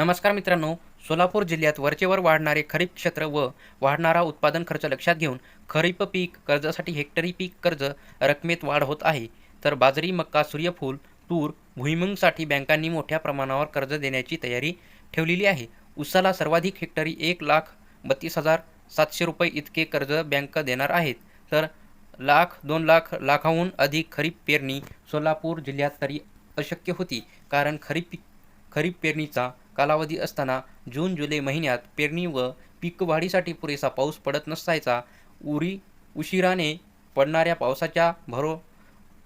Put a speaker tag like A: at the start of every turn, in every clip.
A: नमस्कार मित्रांनो सोलापूर जिल्ह्यात वरचेवर वाढणारे खरीप क्षेत्र व वाढणारा उत्पादन खर्च लक्षात घेऊन खरीप पीक कर्जासाठी हेक्टरी पीक कर्ज रकमेत वाढ होत आहे. तर बाजरी मक्का सूर्यफूल तूर भुईमुंगसाठी बँकांनी मोठ्या प्रमाणावर कर्ज देण्याची तयारी ठेवलेली आहे. उसाला सर्वाधिक हेक्टरी एक लाख बत्तीस हजार सातशे रुपये इतके कर्ज बँक देणार आहेत. तर लाख दोन लाख लाखाहून अधिक खरीप पेरणी सोलापूर जिल्ह्यात तरी अशक्य होती. कारण खरीप खरीप पेरणीचा कालावधी असताना जून जुलै महिन्यात पेरणी व पीक वाढीसाठी पुरेसा पाऊस पडत नसायचा. उरी उशिराने पडणाऱ्या पावसाच्या भरो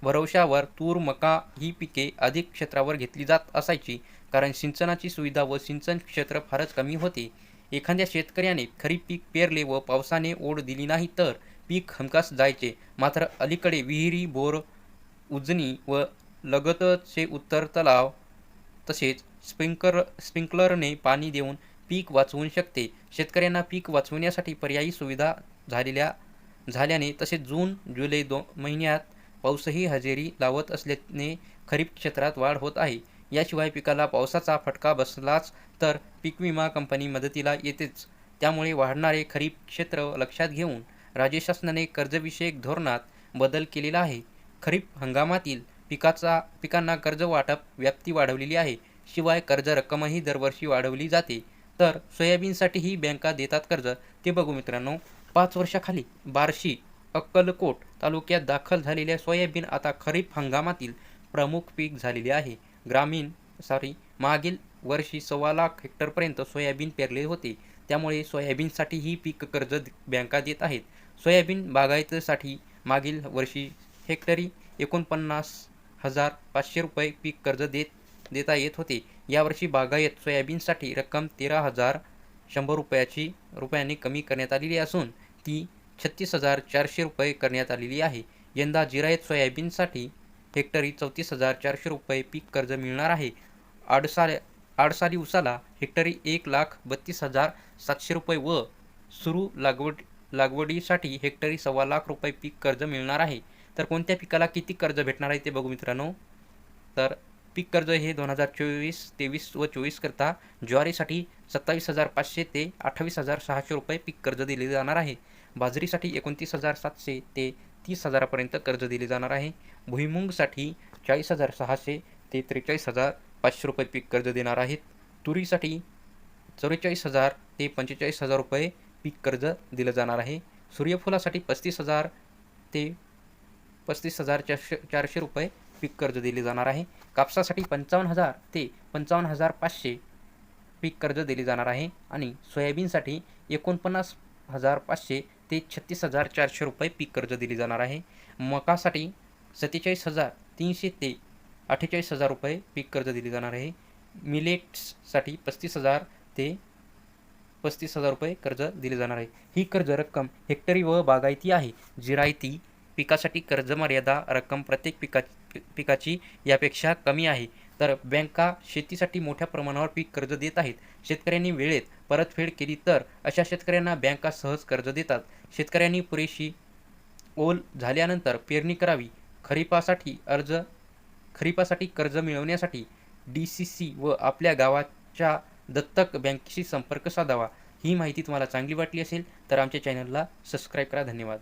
A: भरवशावर तूर मका ही पिके अधिक क्षेत्रावर घेतली जात असायची कारण सिंचनाची सुविधा व सिंचन क्षेत्र फारच कमी होते. एखाद्या शेतकऱ्याने खरीप पीक पेरले व पावसाने ओढ दिली नाही तर पीक हमखास जायचे. मात्र अलीकडे विहिरी बोर उजनी व लगतचे उत्तर तलाव तसेच स्प्रिंकर स्प्रिंकलरने पाणी देऊन पीक वाचवू शकते. शेतकऱ्यांना पीक वाचवण्यासाठी पर्यायी सुविधा झालेल्या झाल्याने तसेच जून जुलै दो महिन्यात पाऊसही हजेरी लावत असल्याने खरीप क्षेत्रात वाढ होत आहे. याशिवाय पिकाला पावसाचा फटका बसलाच तर पीक विमा कंपनी मदतीला येतेच. त्यामुळे वाढणारे खरीप क्षेत्र लक्षात घेऊन राज्य शासनाने कर्जविषयक धोरणात बदल केलेला आहे. खरीप हंगामातील पिकाचा पिकांना कर्ज वाटप व्याप्ती वाढवलेली आहे. शिवाय कर्ज रक्कमही दरवर्षी वाढवली जाते. तर सोयाबीनसाठीही बँका देतात कर्ज. ते बघू मित्रांनो. पाच वर्षाखाली बार्शी अक्कलकोट तालुक्यात दाखल झालेल्या सोयाबीन आता खरीप हंगामातील प्रमुख पीक झालेले आहे. ग्रामीण सॉरी मागील वर्षी सव्वा लाख हेक्टरपर्यंत सोयाबीन पेरले होते. त्यामुळे सोयाबीनसाठी ही पीक कर्ज बँका देत आहेत. सोयाबीन बागायतीसाठी मागील वर्षी हेक्टरी एकोणपन्नास हजार पाचशे रुपये पीक कर्ज देत देता येत होते. यावर्षी बागायत सोयाबीनसाठी रक्कम तेरा हजार शंभर रुपयाची रुपयांनी कमी करण्यात आलेली असून ती छत्तीस हजार चारशे रुपये करण्यात आलेली आहे. यंदा जिरायत सोयाबीनसाठी हेक्टरी चौतीस हजार चारशे रुपये पीक कर्ज मिळणार आहे. आडसाल्या आडसाली उसाला हेक्टरी एक लाख बत्तीस हजार सातशे रुपये व सुरू लागवड लागवडीसाठी हेक्टरी सव्वा लाख रुपये पीक कर्ज मिळणार आहे. तर कोणत्या पिकाला किती कर्ज भेटणार आहे ते बघू मित्रांनो. तर पीक कर्ज हे दोन हजार चोवीस तेवीस व चोवीसकरता ज्वारीसाठी सत्तावीस हजार पाचशे ते अठ्ठावीस हजार सहाशे रुपये पीक कर्ज दिले जाणार आहे. बाजरीसाठी एकोणतीस हजार सातशे ते तीस हजारापर्यंत कर्ज दिले जाणार आहे. भुईमुंगसाठी चाळीस हजार सहाशे ते त्रेचाळीस हजार पाचशे रुपये पीक कर्ज देणार आहेत. तुरीसाठी चव्वेचाळीस हजार ते पंचेचाळीस हजार रुपये पीक कर्ज दिलं जाणार आहे. सूर्यफुलासाठी पस्तीस हजार ते पस्तीस हजार चारशे चारशे रुपये पीक कर्ज दिले जाणार आहे. कापसासाठी पंचावन्न हजार ते पंचावन्न हजार पाचशे पीक कर्ज दिले जाणार आहे. आणि सोयाबीनसाठी एकोणपन्नास हजार पाचशे ते छत्तीस हजार चारशे रुपये पीक कर्ज दिले जाणार आहे. मकासाठी सत्तेचाळीस हजार तीनशे ते अठ्ठेचाळीस हजार रुपये पीक कर्ज दिले जाणार आहे. मिलेट्ससाठी पस्तीस हजार ते पस्तीस हजार रुपये कर्ज दिले जाणार आहे. ही कर्ज रक्कम हेक्टरी व बागायती आहे. जिरायती पिकासाठी कर्ज मर्यादा रक्कम प्रत्येक पिका पिकाची यापेक्षा कमी आहे. तर बँका शेतीसाठी मोठ्या प्रमाणावर पीक कर्ज देत आहेत. शेतकऱ्यांनी वेळेत परतफेड केली तर अशा शेतकऱ्यांना बँका सहज कर्ज देतात. शेतकऱ्यांनी पुरेशी ओल झाल्यानंतर पेरणी करावी. खरीपासाठी अर्ज खरीपासाठी कर्ज मिळवण्यासाठी डी सी सी व आपल्या गावाच्या दत्तक बँकेशी संपर्क साधावा. ही माहिती तुम्हाला चांगली वाटली असेल तर आमच्या चॅनलला सबस्क्राईब करा. धन्यवाद.